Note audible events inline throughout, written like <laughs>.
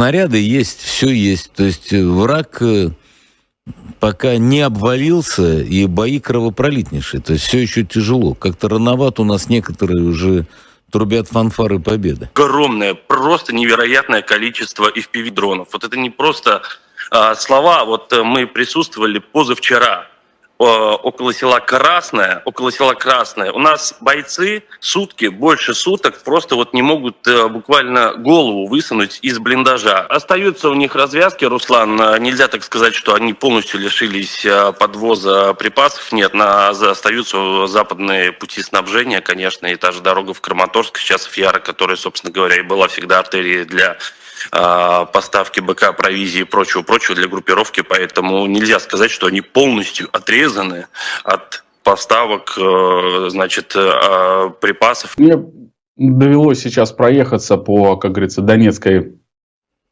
снаряды есть, все есть. То есть э, враг э, пока не обвалился, и бои кровопролитнейшие. То есть все еще тяжело. Как-то рановато у нас некоторые уже трубят фанфары победы. огромное, просто невероятное количество FPV-дронов. Вот это не просто а, слова. Вот э, мы присутствовали позавчера около села Красное, около села Красное. У нас бойцы сутки, больше суток просто вот не могут э, буквально голову высунуть из блиндажа. Остаются у них развязки, Руслан. Э, Нельзя так сказать, что они полностью лишились э, подвоза припасов. Нет, на, остаются западные пути снабжения, конечно, и та же дорога в Краматорск, сейчас в Яро, которая, собственно говоря, и была всегда артерией для поставки БК, провизии и прочего-прочего для группировки, поэтому нельзя сказать, что они полностью отрезаны от поставок, э, значит, э, а, припасов. Мне довелось сейчас проехаться по, как говорится, Донецкой,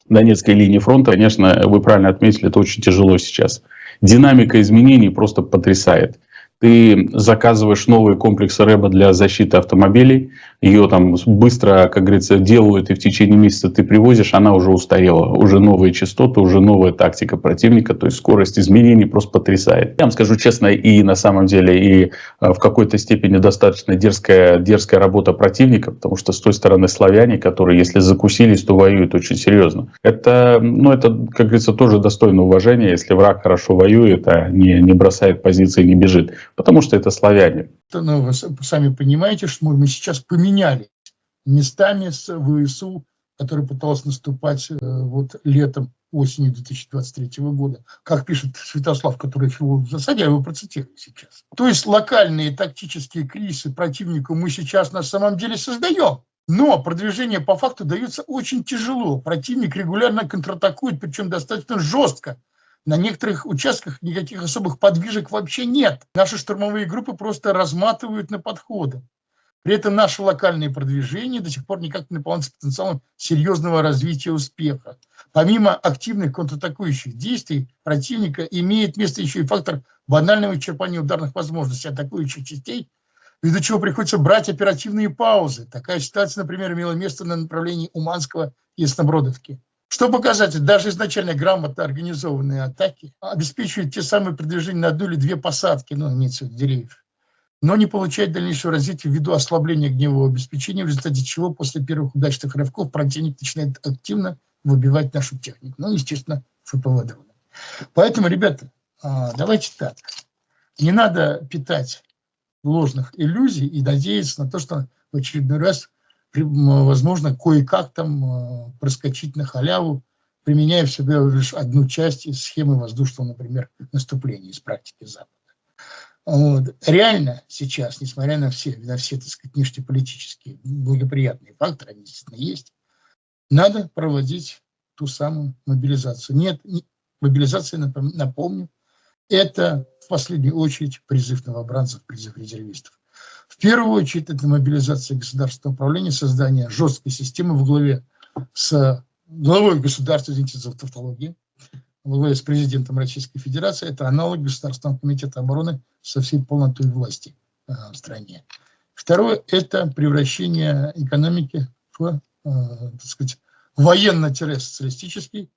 Донецкой линии фронта. Конечно, вы правильно отметили, это очень тяжело сейчас. Динамика изменений просто потрясает. Ты заказываешь новые комплексы рэба для защиты автомобилей, ее там быстро, как говорится, делают, и в течение месяца ты привозишь, она уже устарела, уже новые частоты, уже новая тактика противника, то есть скорость изменений просто потрясает. Я вам скажу честно, и на самом деле, и э, в какой-то степени достаточно дерзкая, дерзкая работа противника, потому что с той стороны славяне, которые, если закусились, то воюют очень серьезно. Это, ну, это, как говорится, тоже достойно уважения, если враг хорошо воюет, а не, не бросает позиции, не бежит, потому что это славяне. Ну, вы сами понимаете, что мы, сейчас поменяли местами с ВСУ, который пытался наступать э, вот летом, осенью 2023 года. Как пишет Святослав, который филолог в засаде, я его процитирую сейчас. То есть локальные тактические кризисы противнику мы сейчас на самом деле создаем. Но продвижение по факту дается очень тяжело. Противник регулярно контратакует, причем достаточно жестко. На некоторых участках никаких особых подвижек вообще нет. Наши штурмовые группы просто разматывают на подходы. При этом наше локальное продвижение до сих пор никак не наполняется потенциалом серьезного развития успеха. Помимо активных контратакующих действий противника имеет место еще и фактор банального исчерпания ударных возможностей атакующих частей, ввиду чего приходится брать оперативные паузы. Такая ситуация, например, имела место на направлении Уманского и Яснобродовки. Что показатель, даже изначально грамотно организованные атаки обеспечивают те самые продвижения на одну две посадки, ну, имеется в деревьев, но не получает дальнейшего развития ввиду ослабления огневого обеспечения, в результате чего после первых удачных рывков противник начинает активно выбивать нашу технику. Ну, естественно, ФПВ. Поэтому, ребята, а, давайте так. Не надо питать ложных иллюзий и надеяться на то, что в очередной раз возможно, кое-как там э, проскочить на халяву, применяя всего лишь одну часть из схемы воздушного, например, наступления из практики Запада. Вот. Реально сейчас, несмотря на все, на все, так сказать, внешнеполитические благоприятные факторы, они действительно есть, надо проводить ту самую мобилизацию. Нет, не- мобилизация, напом- напомню, это в последнюю очередь призыв новобранцев, призыв резервистов. В первую очередь это мобилизация государственного управления, создание жесткой системы в главе с главой государства, извините за тавтологию, во главе с президентом Российской Федерации. Это аналог Государственного комитета обороны со всей полнотой власти э, в стране. Второе – это превращение экономики в, э, так сказать, военно-социалистический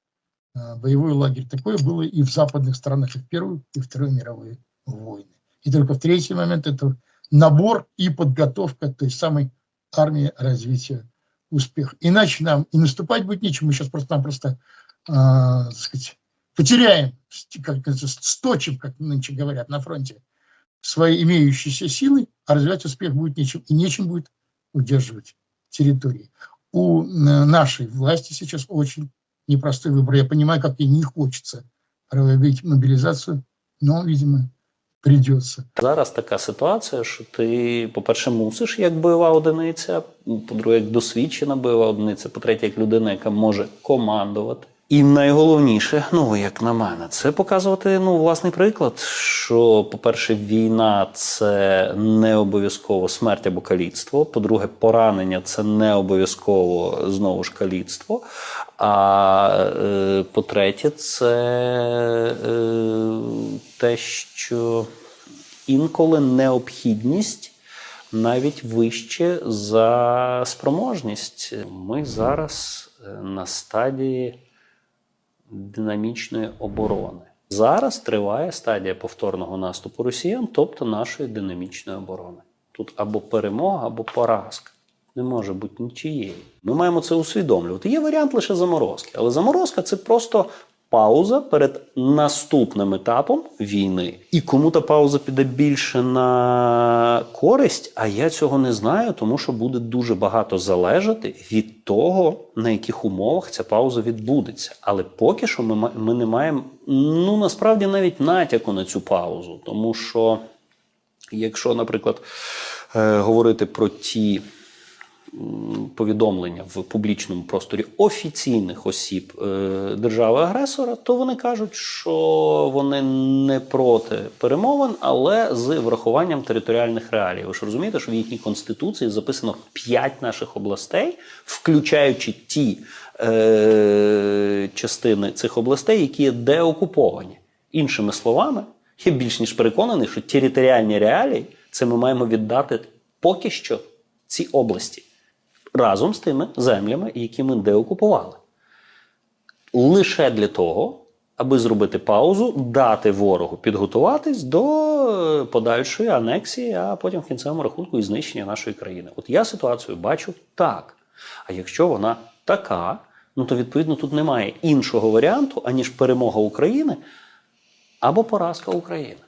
э, боевой лагерь. Такое было и в западных странах, и в Первую, и Вторую мировые войны. И только в третий момент это набор и подготовка той самой армии развития успеха. Иначе нам и наступать будет нечем. Мы сейчас просто-напросто э, сказать, потеряем, как сточим, как нынче говорят на фронте, свои имеющиеся силы, а развивать успех будет нечем. И нечем будет удерживать территории. У э, нашей власти сейчас очень непростой выбор. Я понимаю, как ей не хочется проводить мобилизацию, но, видимо, придется. Зараз така ситуація, що ти, по-перше, мусиш як бойова одиниця, по-друге, як досвідчена бойова одиниця, по-третє, як людина, яка може командувати. І найголовніше, ну як на мене, це показувати ну власний приклад. Що, по-перше, війна це не обов'язково смерть або каліцтво. По-друге, поранення це не обов'язково знову ж каліцтво. А е, по-третє, це е, те, що інколи необхідність навіть вище за спроможність. Ми зараз е, на стадії динамічної оборони. Зараз триває стадія повторного наступу росіян, тобто нашої динамічної оборони. Тут або перемога, або поразка. Не може бути нічиєї. Ми маємо це усвідомлювати. Є варіант лише заморозки, але заморозка це просто пауза перед наступним етапом війни. І кому та пауза піде більше на користь, а я цього не знаю, тому що буде дуже багато залежати від того, на яких умовах ця пауза відбудеться. Але поки що ми, ми не маємо ну насправді навіть натяку на цю паузу, тому що якщо, наприклад, е, говорити про ті повідомлення в публічному просторі офіційних осіб е, держави-агресора, то вони кажуть, що вони не проти перемовин, але з врахуванням територіальних реалій. Ви ж розумієте, що в їхній конституції записано п'ять наших областей, включаючи ті е, частини цих областей, які є деокуповані. Іншими словами, я більш ніж переконаний, що територіальні реалії це ми маємо віддати поки що ці області разом з тими землями, які ми деокупували. Лише для того, аби зробити паузу, дати ворогу підготуватись до подальшої анексії, а потім в кінцевому рахунку і знищення нашої країни. От я ситуацію бачу так. А якщо вона така, ну то відповідно тут немає іншого варіанту, аніж перемога України або поразка України.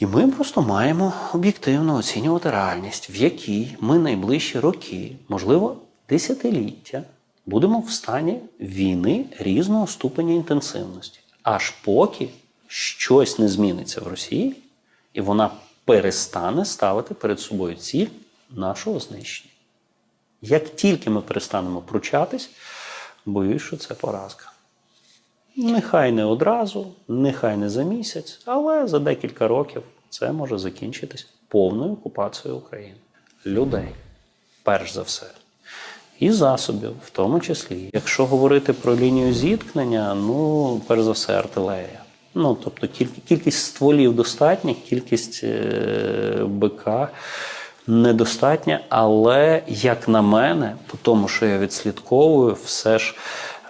І ми просто маємо об'єктивно оцінювати реальність, в якій ми найближчі роки, можливо, десятиліття, будемо в стані війни різного ступеня інтенсивності, аж поки щось не зміниться в Росії, і вона перестане ставити перед собою ціль нашого знищення. Як тільки ми перестанемо пручатись, боюсь, що це поразка. Нехай не одразу, нехай не за місяць, але за декілька років це може закінчитись повною окупацією України. Людей, перш за все. І засобів, в тому числі. Якщо говорити про лінію зіткнення, ну, перш за все, артилерія. Ну, тобто кількість стволів достатня, кількість е, БК недостатня, але, як на мене, по тому, що я відслідковую, все ж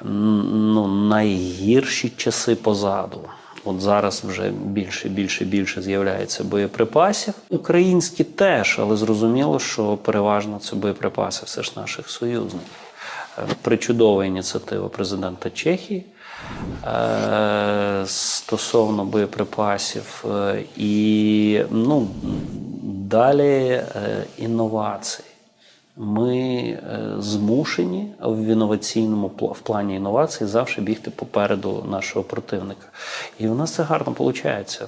ну, найгірші часи позаду. От зараз вже більше, більше, більше з'являється боєприпасів. Українські теж, але зрозуміло, що переважно це боєприпаси все ж наших союзників. Е, Причудова ініціатива президента Чехії е, стосовно боєприпасів. Е, І ну, далі інновації. Ми е, змушені в інноваційному в плані інновацій завжди бігти попереду нашого противника. І у нас це гарно виходить.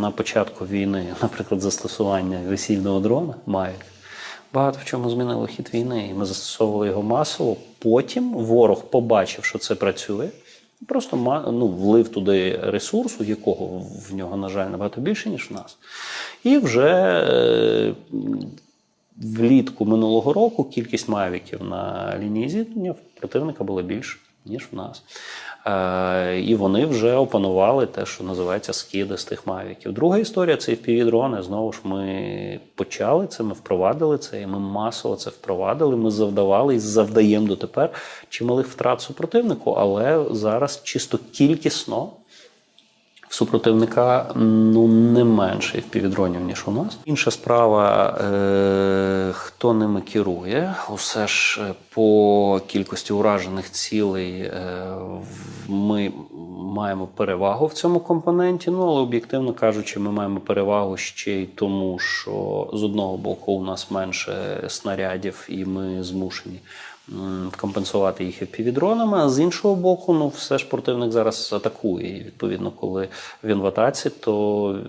На початку війни, <laughs> наприклад, застосування весільного дрона Mavic, багато в чому змінило хід війни, і ми застосовували його масово. Потім ворог побачив, що це працює. Просто ну, влив туди ресурсу, якого в нього, на жаль, набагато більше, ніж в нас. І вже е, влітку минулого року кількість мавіків на лінії зіткнення противника була більше, ніж в нас. Е, і вони вже опанували те, що називається скиди з тих мавіків. Друга історія це FPV-дрони. Знову ж ми почали це, ми впровадили це, і ми масово це впровадили. Ми завдавали і завдаємо дотепер чималих втрат супротивнику, але зараз чисто кількісно в супротивника ну не менше впівдронів, ніж у нас. Інша справа, е, хто ними керує. Усе ж е, по кількості уражених цілей е, ми маємо перевагу в цьому компоненті. Ну але об'єктивно кажучи, ми маємо перевагу ще й тому, що з одного боку у нас менше снарядів, і ми змушені компенсувати їх півдронами, а з іншого боку, ну все ж противник зараз атакує. І відповідно, коли він в атаці, то е,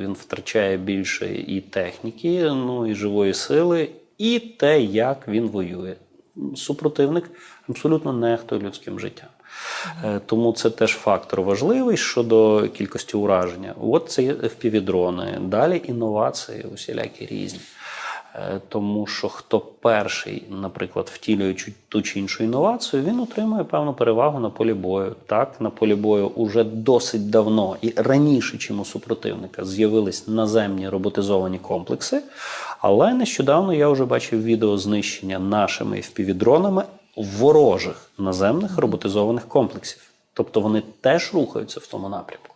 він втрачає більше і техніки, ну і живої сили, і те, як він воює. Супротивник абсолютно нехтує людським життям. Е, Тому це теж фактор важливий щодо кількості ураження. От це FPV-дрони. Далі інновації, усілякі різні. Е, Тому що хто перший, наприклад, втілює ту чи іншу інновацію, він отримує певну перевагу на полі бою. Так, на полі бою уже досить давно і раніше, чим у супротивника, з'явились наземні роботизовані комплекси. Але нещодавно я вже бачив відео знищення нашими FPV-дронами ворожих наземних роботизованих комплексів. Тобто вони теж рухаються в тому напрямку.